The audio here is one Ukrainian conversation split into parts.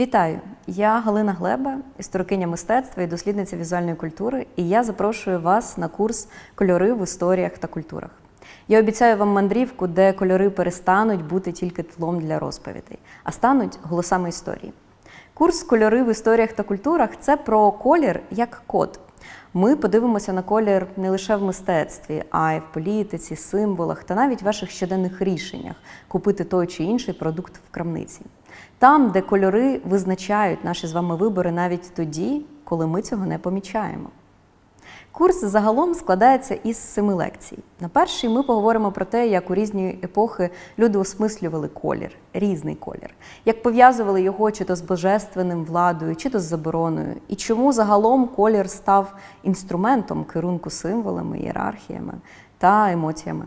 Вітаю! Я Галина Глеба, історикиня мистецтва і дослідниця візуальної культури, і я запрошую вас на курс Кольори в історіях та культурах. Я обіцяю вам мандрівку, де кольори перестануть бути тільки тлом для розповідей, а стануть голосами історії. Курс Кольори в історіях та культурах це про колір як код. Ми подивимося на колір не лише в мистецтві, а й в політиці, символах та навіть ваших щоденних рішеннях купити той чи інший продукт в крамниці. Там, де кольори визначають наші з вами вибори навіть тоді, коли ми цього не помічаємо. Курс загалом складається із семи лекцій. На першій ми поговоримо про те, як у різні епохи люди осмислювали колір, різний колір, як пов'язували його чи то з божественним владою, чи то з забороною, і чому загалом колір став інструментом керунку символами, ієрархіями та емоціями.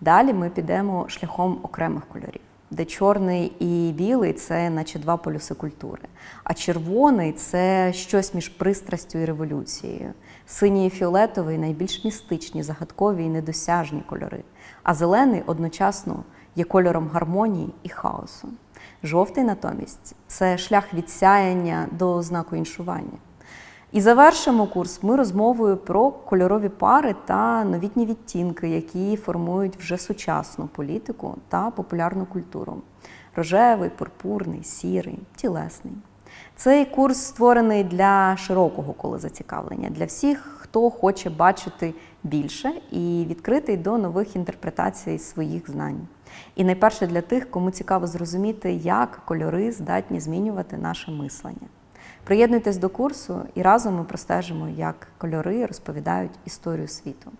Далі ми підемо шляхом окремих кольорів, де чорний і білий це наче два полюси культури, а червоний це щось між пристрастю і революцією. Синій і фіолетовий найбільш містичні, загадкові і недосяжні кольори, а зелений одночасно є кольором гармонії і хаосу. Жовтий натомість це шлях від сяяння до знаку іншування. І завершимо курс ми розмовою про кольорові пари та новітні відтінки, які формують вже сучасну політику та популярну культуру: рожевий, пурпурний, сірий, тілесний. Цей курс створений для широкого кола зацікавлення, для всіх, хто хоче бачити більше і відкритий до нових інтерпретацій своїх знань. І найперше для тих, кому цікаво зрозуміти, як кольори здатні змінювати наше мислення. Приєднуйтесь до курсу і разом ми простежимо, як кольори розповідають історію світу.